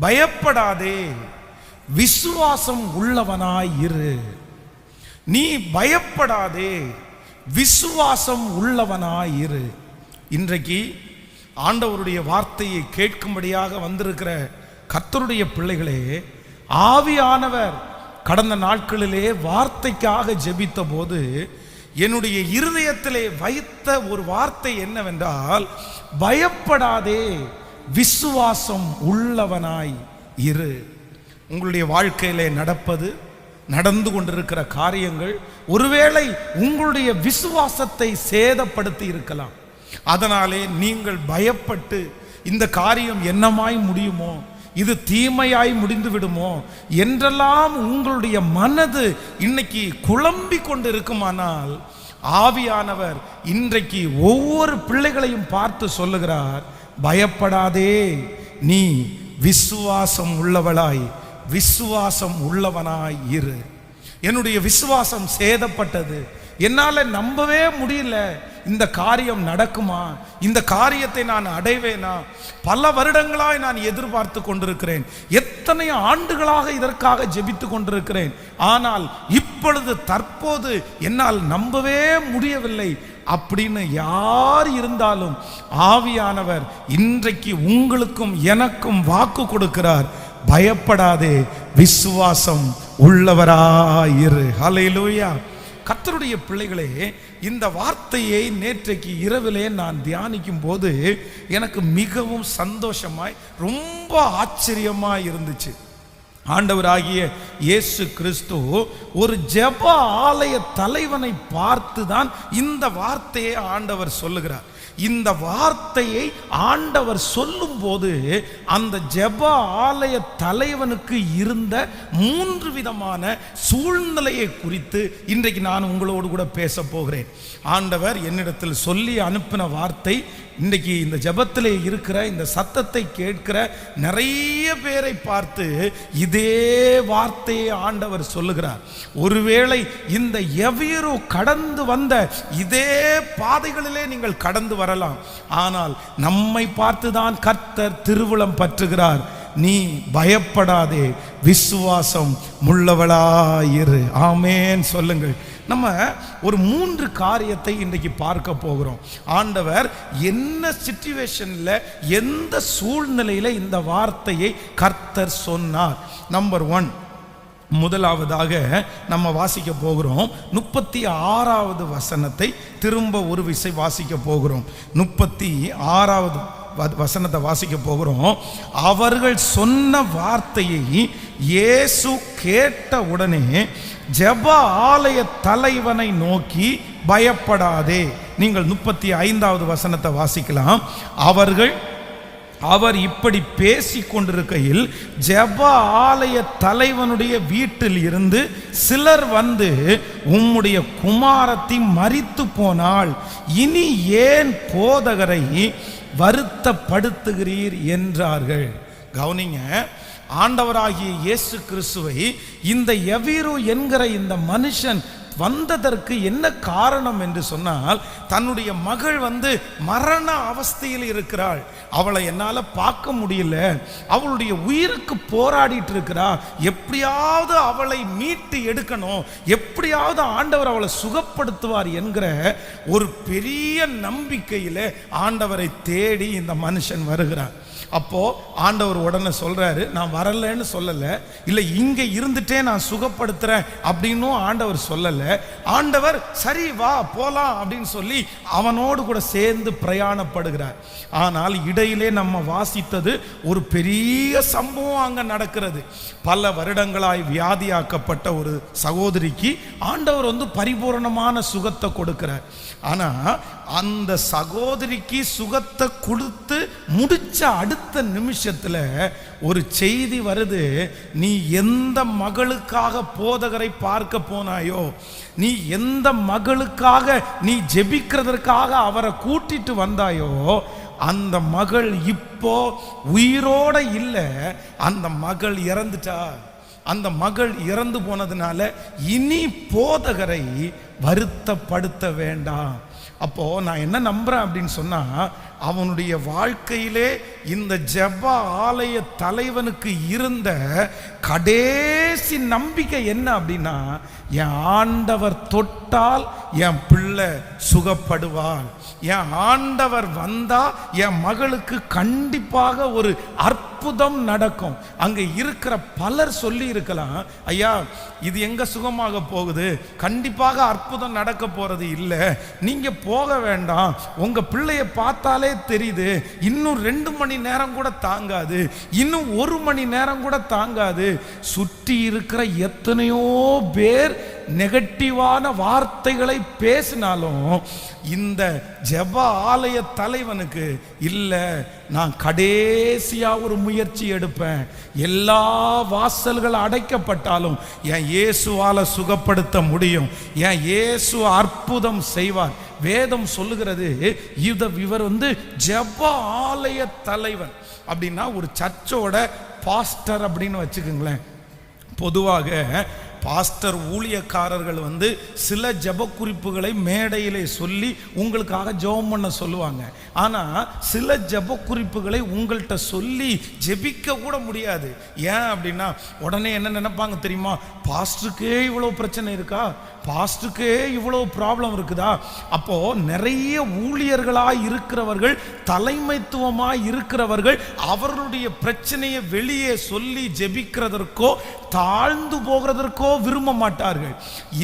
பயப்படாதே. விசுவாசம் உள்ளவனாய் இரு. நீ பயப்படாதே. விசுவாசம் உள்ளவனாய் இரு. இன்றைக்கு ஆண்டவருடைய வார்த்தையை கேட்கும்படியாக வந்திருக்கிற கத்தருடைய பிள்ளைகளே ஆவியானவர் கடந்த நாட்களிலே வார்த்தைக்காக ஜெபித்த போது என்னுடைய இருதயத்திலே வைத்த ஒரு வார்த்தை என்னவென்றால் பயப்படாதே. விசுவாசம் உள்ளவனாய் இரு. உங்களுடைய வாழ்க்கையிலே நடப்பது நடந்து கொண்டிருக்கிற காரியங்கள் ஒருவேளை உங்களுடைய விசுவாசத்தை சேதப்படுத்தி இருக்கலாம். அதனாலே நீங்கள் பயப்பட்டு இந்த காரியம் என்னமாய் முடியுமோ இது தீமையாய் முடிந்து விடுமோ என்றெல்லாம் உங்களுடைய மனது இன்னைக்கு குழம்பி கொண்டு இருக்குமானால் ஆவியானவர் இன்றைக்கு ஒவ்வொரு பிள்ளைகளையும் பார்த்து சொல்லுகிறார் பயப்படாதே. நீ விசுவாசம் உள்ளவளாய் விசுவாசம் உள்ளவனாய் இரு. என்னுடைய விசுவாசம் சேதப்பட்டது. என்னால் நம்பவே முடியல. இந்த காரியம் நடக்குமா? இந்த காரியத்தை நான் அடைவேனா? பல வருடங்களாய் நான் எதிர்பார்த்து கொண்டிருக்கிறேன். எத்தனை ஆண்டுகளாக இதற்காக ஜெபித்து கொண்டிருக்கிறேன். ஆனால் இப்பொழுது தற்போது என்னால் நம்பவே முடியவில்லை. அப்படின்னு யார் இருந்தாலும் ஆவியானவர் இன்றைக்கு உங்களுக்கும் எனக்கும் வாக்கு கொடுக்கிறார். பயப்படாதே விசுவாசம் உள்ளவராயிரு. ஹalleluya. கத்தருடைய பிள்ளைகளே இந்த வார்த்தையை நேற்றைக்கு இரவிலே நான் தியானிக்கும் போது எனக்கு மிகவும் சந்தோஷமாய் ரொம்ப ஆச்சரியமாய் இருந்துச்சு. ஆண்டவராகிய இயேசு கிறிஸ்து ஒரு ஜெப ஆலய தலைவனை பார்த்து தான் இந்த வார்த்தையை ஆண்டவர் சொல்லுகிறார். இந்த வார்த்தையை ஆண்டவர் சொல்லும்போது அந்த ஜெப ஆலய தலைவனுக்கு இருந்த மூன்று விதமான சூழ்நிலையை குறித்து இன்றைக்கு நான் உங்களோடு கூட பேச போகிறேன். ஆண்டவர் என்னிடத்தில் சொல்லி அனுப்பின வார்த்தை இன்றைக்கி இந்த ஜபத்தில் இருக்கிற இந்த சத்தத்தை கேட்கிற நிறைய பேரை பார்த்து இதே வார்த்தையை ஆண்டவர் சொல்லுகிறார். ஒருவேளை இந்த எவ்வியரோ கடந்து வந்த இதே பாதைகளிலே நீங்கள் கடந்து வரலாம். ஆனால் நம்மை பார்த்துதான் கர்த்தர் திருவுளம் பற்றுகிறார். நீ பயப்படாதே விசுவாசம் முள்ளவளாயிரு ஆமேன் சொல்லுங்கள். நம்ம ஒரு மூன்று காரியத்தை இன்றைக்கு பார்க்க போகிறோம். ஆண்டவர் என்ன சுச்சுவேஷனில் எந்த சூழ்நிலையில் இந்த வார்த்தையை கர்த்தர் சொன்னார்? நம்பர் ஒன் முதலாவதாக நம்ம வாசிக்க போகிறோம். முப்பத்தி ஆறாவது வசனத்தை திரும்ப ஒரு விசை வாசிக்க போகிறோம். முப்பத்தி ஆறாவது வசனத்தை வாசிக்க போகிறோம். அவர்கள் சொன்ன வார்த்தையை இயேசு கேட்ட உடனே ஜப ஆலய தலைவனை நோக்கி பயப்படாதே. நீங்கள் முப்பத்தி ஐந்தாவது வசனத்தை வாசிக்கலாம். அவர்கள் அவர் இப்படி பேசி கொண்டிருக்கையில் ஜெப ஆலய தலைவனுடைய வீட்டில் இருந்து சிலர் வந்து உம்முடைய குமாரத்தை மரித்து போனால் இனி ஏன் போதகரை வருத்தப்படுத்துகிறீர் என்றார்கள். கவனிங்க ஆண்டவராகிய இயேசு கிறிஸ்துவை இந்த எவீரு என்கிற இந்த மனுஷன் வந்ததற்கு என்ன காரணம் என்று சொன்னால் தன்னுடைய மகள் வந்து மரண அவஸ்தையில் இருக்கிறாள். அவளை என்னால் பார்க்க முடியல. அவளுடைய உயிருக்கு போராடிட்டு இருக்கிறா. எப்படியாவது அவளை மீட்டு எடுக்கணும். எப்படியாவது ஆண்டவர் அவளை சுகப்படுத்துவார் என்கிற ஒரு பெரிய நம்பிக்கையில் ஆண்டவரை தேடி இந்த மனுஷன் வருகிறார். அப்போது ஆண்டவர் உடனே சொல்கிறாரு நான் வரலன்னு சொல்லலை. இல்லை இங்கே இருந்துட்டே நான் சுகப்படுத்துகிறேன் அப்படின்னும் ஆண்டவர் சொல்லலை. ஆண்டவர் சரி வா போகலாம் அப்படின்னு சொல்லி அவனோடு கூட சேர்ந்து பிரயாணப்படுகிறார். ஆனால் இடையிலே நம்ம வாசித்தது ஒரு பெரிய சம்பவம் அங்கே நடக்கிறது. பல வருடங்களாய் வியாதியாக்கப்பட்ட ஒரு சகோதரிக்கு ஆண்டவர் வந்து பரிபூரணமான சுகத்தை கொடுக்கிறார். ஆனால் அந்த சகோதரிக்கு சுகத்தை கொடுத்து முடிச்ச அடுத்த அடுத்த நிமிஷத்துல ஒரு செய்தி வருது. நீ எந்த மகளுக்காக போதகரை பார்க்க போனாயோ நீ எந்த மகளுக்காக நீ ஜெபிக்கிறதற்காக அவரை கூட்டிட்டு வந்தாயோ அந்த மகள் இப்போ உயிரோட இல்லை. அந்த மகள் இறந்துட்டா. அந்த மகள் இறந்து போனதுனால இனி போதகரை வருத்தப்படுத்த வேண்டாம். அப்போ நான் என்ன நம்புறேன் அப்படின்னு சொன்னா அவனுடைய வாழ்க்கையிலே இந்த ஜெப ஆலய தலைவனுக்கு இருந்த கடைசி நம்பிக்கை என்ன அப்படின்னா என் ஆண்டவர் தொட்டால் என் பிள்ளை சுகப்படுவாள். என் ஆண்டவர் வந்தால் என் மகளுக்கு கண்டிப்பாக ஒரு அற்புதம் நடக்கும். அங்க இருக்கிற பலர் சொல்லி இருக்கலாம் ஐயா இது எங்க சுகமாக போகுது? கண்டிப்பாக அற்புதம் நடக்க போறது இல்லை. நீங்க போக வேண்டாம். உங்க பிள்ளைய பார்த்தாலே தெரியுது. இன்னும் ரெண்டு மணி நேரம் கூட தாங்காது. இன்னும் ஒரு மணி நேரம் கூட தாங்காது. சுற்றி இருக்கிற எத்தனையோ பேர் நெகட்டிவான வார்த்தைகளை பேசினாலும் இந்த ஜப ஆலய தலைவனுக்கு இல்லை நான் கடைசியாக ஒரு முயற்சி எடுப்பேன். எல்லா வாசல்கள் அடைக்கப்பட்டாலும் என் இயேசுவால சுகப்படுத்த முடியும். என் இயேசு அற்புதம் செய்வார். வேதம் சொல்லுகிறது இத இவர் வந்து ஜப ஆலய தலைவன் அப்படின்னா ஒரு சர்ச்சோட பாஸ்டர் அப்படின்னு வச்சுக்கோங்களேன். பொதுவாக பாஸ்டர் ஊழியக்காரர்கள் வந்து சில ஜெப குறிப்புகளை மேடையிலே சொல்லி உங்களுக்காக ஜெபம் பண்ண சொல்லுவாங்க. ஆனால் சில ஜெப குறிப்புகளை உங்கள்கிட்ட சொல்லி ஜெபிக்க கூட முடியாது. ஏன் அப்படின்னா உடனே என்ன நினைப்பாங்க தெரியுமா? பாஸ்டருக்கே இவ்வளோ பிரச்சனை இருக்கா? பாஸ்டருக்கே இவ்வளோ ப்ராப்ளம் இருக்குதா? அப்போது நிறைய ஊழியர்களாக இருக்கிறவர்கள் தலைமைத்துவமாக இருக்கிறவர்கள் அவர்களுடைய பிரச்சனையை வெளியே சொல்லி ஜெபிக்கிறதற்கோ தாழ்ந்து போகிறதற்கோ விரும்ப மாட்டார்கள்.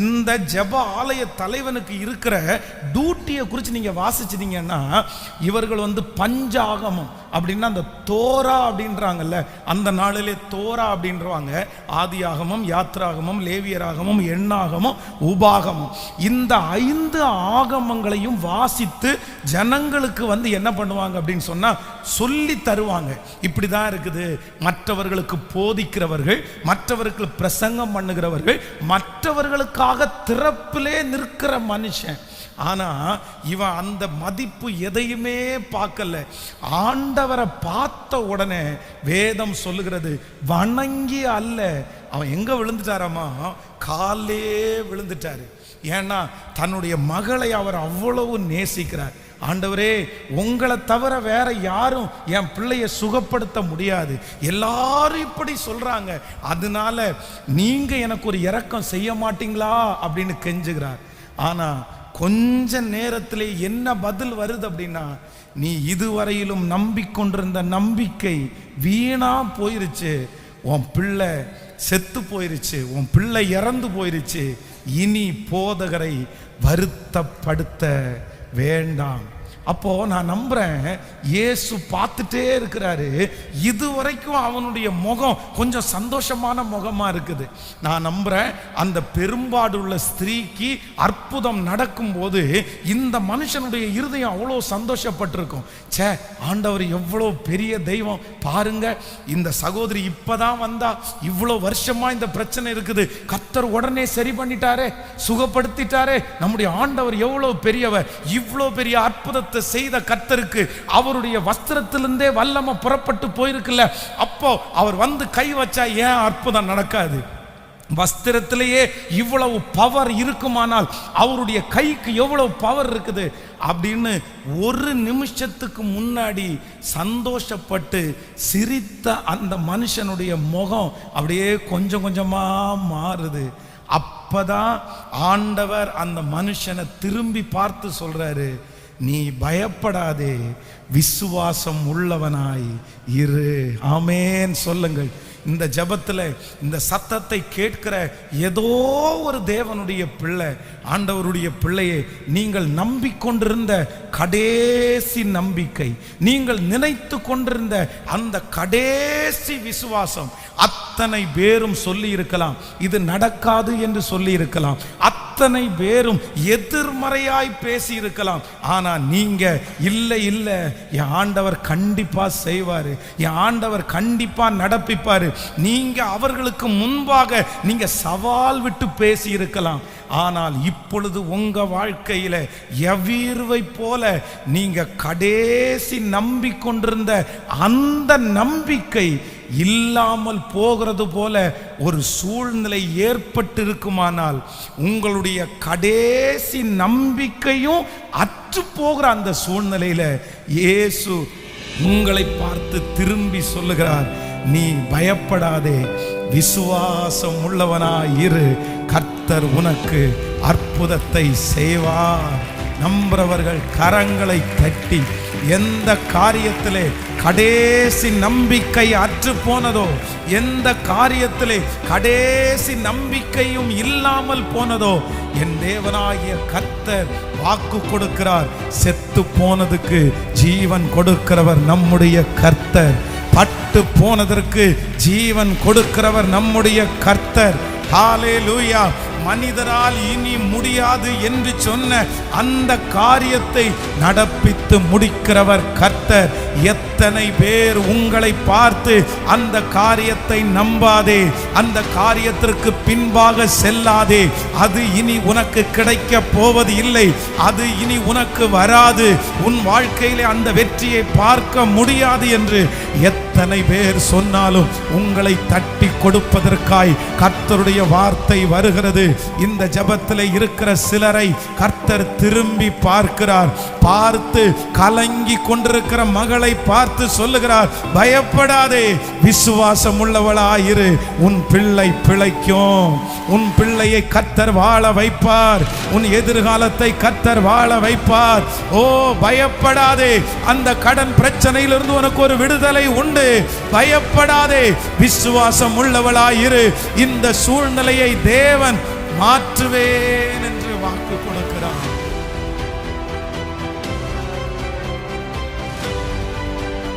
இந்த ஜெப ஆலய தலைவனுக்கு இருக்கிற டியூட்டியை குறித்து நீங்கள் வாசிச்சிட்டிங்கன்னா இவர்கள் வந்து பஞ்சாகமம் அப்படின்னா அந்த தோரா அப்படின்றாங்கல்ல அந்த நாளிலே தோரா அப்படின்றவாங்க. ஆதியாகமம் யாத்ராகமம் லேவியராகமம் எண்ணாகமம் உபாகமம். இந்த ஐந்து ஆகமங்களையும் வாசித்து ஜனங்களுக்கு வந்து என்ன பண்ணுவாங்க அப்படின்னு சொன்னால் சொல்லி தருவாங்க. இப்படி தான் இருக்குது. மற்றவர்களுக்கு போதிக்கிறவர்கள் மற்றவர்களுக்கு பிரசங்கம் பண்ணுகிறவர்கள் மற்றவர்களுக்காக திறப்பிலே நிற்கிற மனுஷன். ஆனால் இவன் அந்த மதிப்பு எதையுமே பார்க்கல. ஆண்டவரை பார்த்த உடனே வேதம் சொல்லுகிறது வணங்கி அல்ல. அவன் எங்க விழுந்துட்டாராமா? காலே விழுந்துட்டாரு. ஏன்னா தன்னுடைய மகளை அவர் அவ்வளவு நேசிக்கிறார். ஆண்டவரே உங்களை தவிர வேற யாரும் என் பிள்ளைய சுகப்படுத்த முடியாது. எல்லாரும் இப்படி சொல்றாங்க. அதனால நீங்க எனக்கு ஒரு இறக்கம் செய்ய மாட்டீங்களா? அப்படின்னு கெஞ்சுகிறார். ஆனா கொஞ்ச நேரத்திலே என்ன பதில் வருது அப்படின்னா நீ இதுவரையிலும் நம்பிக்கொண்டிருந்த நம்பிக்கை வீணா போயிருச்சு. உன் பிள்ளை செத்து போயிருச்சு. உன் பிள்ளை இறந்து போயிருச்சு. இனி போதகரை வருத்தப்படுத்த வேண்டாம். அப்போ நான் நம்புறேன் இயேசு பார்த்துட்டே இருக்கிறாரு. இது வரைக்கும் அவனுடைய முகம் கொஞ்சம் சந்தோஷமான முகமா இருக்குது. நான் நம்புறேன் அந்த பெரும்பாடுள்ள ஸ்திரீக்கு அற்புதம் நடக்கும்போது இந்த மனுஷனுடைய இருதயம் அவ்வளோ சந்தோஷப்பட்டிருக்கும். ச்சே ஆண்டவர் எவ்வளோ பெரிய தெய்வம். பாருங்க இந்த சகோதரி இப்பதான் வந்தா இவ்வளோ வருஷமா இந்த பிரச்சனை இருக்குது. கத்தர் உடனே சரி பண்ணிட்டாரே சுகப்படுத்திட்டாரே. நம்முடைய ஆண்டவர் எவ்வளோ பெரியவர் இவ்வளோ பெரிய அற்புதத்தை செய்த கர்த்தருக்கு அவருடைய வஸ்திரத்திலிருந்தே வல்லம புறப்பட்டு போயிருக்குல்ல. அப்போ அவர் வந்து கை வச்சா ஏன் அற்புதம் நடக்காது? வஸ்திரத்திலேயே இவ்வளவு பவர் இருக்குமானால் அவருடைய கைக்கு எவ்வளவு பவர் இருக்குது? அப்படின்னு ஒரு நிமிஷத்துக்கு முன்னாடி சந்தோஷப்பட்டு சிரித்த அந்த மனுஷனுடைய முகம் அப்படியே கொஞ்சம் கொஞ்சமா மாறுது. அப்பதான் ஆண்டவர் அந்த மனுஷனை திரும்பி பார்த்து சொல்றாரு. நீ பயப்படாதே விசுவாசம் உள்ளவனாய் இரு. ஆமேன். சொல்லுங்கள். இந்த ஜபத்தில் இந்த சத்தத்தை கேட்கிற ஏதோ ஒரு தேவனுடைய பிள்ளை ஆண்டவருடைய பிள்ளையை நீங்கள் நம்பிக்கொண்டிருந்த கடைசி நம்பிக்கை நீங்கள் நினைத்து கொண்டிருந்த அந்த கடைசி விசுவாசம் அத்தனை பேரும் சொல்லி இருக்கலாம். இது நடக்காது என்று சொல்லி இருக்கலாம். அத்தனை அத்தனை பேரும் எதிர்மறையாய் பேசி இருக்கலாம் ஆனா நீங்க இல்லை இல்லை என் ஆண்டவர் கண்டிப்பா செய்வாரு. என் ஆண்டவர் கண்டிப்பா நடப்பிப்பாரு. நீங்க அவர்களுக்கு முன்பாக நீங்க சவால் விட்டு பேசி இருக்கலாம் ஆனால் இப்பொழுது உங்க வாழ்க்கையில எவ்வீர்வை போல நீங்க கடைசி நம்பிக்கொண்டிருந்த அந்த நம்பிக்கை இல்லாமல் போகிறது போல ஒரு சூழ்நிலை ஏற்பட்டு இருக்குமானால் உங்களுடைய கடைசி நம்பிக்கையும் அற்று போகிற அந்த சூழ்நிலையில இயேசு உங்களை பார்த்து திரும்பி சொல்லுகிறார் நீ பயப்படாதே விசுவாசம் உள்ளவனாய் இரு கர்த்தர் உனக்கு அற்புதத்தை செய்வார். நம்புறவர்கள் கரங்களை தட்டி எந்த காரியத்திலே கடைசி நம்பிக்கை அற்று போனதோ எந்த காரியத்திலே கடைசி நம்பிக்கையும் இல்லாமல் போனதோ என் தேவனாகிய கர்த்தர் வாக்கு கொடுக்கிறார். செத்து போனதுக்கு ஜீவன் கொடுக்கிறவர் நம்முடைய கர்த்தர். பட்டு போனதற்கு ஜீவன் கொடுக்கிறவர் நம்முடைய கர்த்தர். ஹாலே லூயா மனிதரால் இனி முடியாது என்று சொன்ன அந்த காரியத்தை நடப்பித்து முடிக்கிறவர் கர்த்தர். எத்தனை பேர் உங்களை பார்த்து அந்த காரியத்தை நம்பாதே அந்த காரியத்திற்கு பின்பாக செல்லாதே. அது இனி உனக்கு கிடைக்க போவது இல்லை அது இனி உனக்கு வராது. உன் வாழ்க்கையிலே அந்த வெற்றியை பார்க்க முடியாது என்று எத்தனை பேர் சொன்னாலும் உங்களை தட்டி கொடுப்பதற்காய் கர்த்தருடைய வார்த்தை வருகிறது. இந்த ஜபத்தில் இருக்கிற சிலரை கர்த்தர் திரும்பி பார்க்கிறார். பார்த்து கலங்கி கொண்டிருக்கிற மகளை பார்த்து சொல்லுகிறார் பயப்படாதே விசுவாசம் உள்ளவளாயிரு உன் பிள்ளை பிழைக்கும். உன் பிள்ளையை கர்த்தர் வாழ வைப்பார். உன் எதிர்காலத்தை கர்த்தர் வாழ வைப்பார். ஓ பயப்படாதே. அந்த கடன் பிரச்சனையிலிருந்து உனக்கு ஒரு விடுதலை உண்டு. பயப்படாதே. விசுவாசம் உள்ளவளாயிரு. இந்த சூழ்நிலையை தேவன் மாற்றுவேன் என்று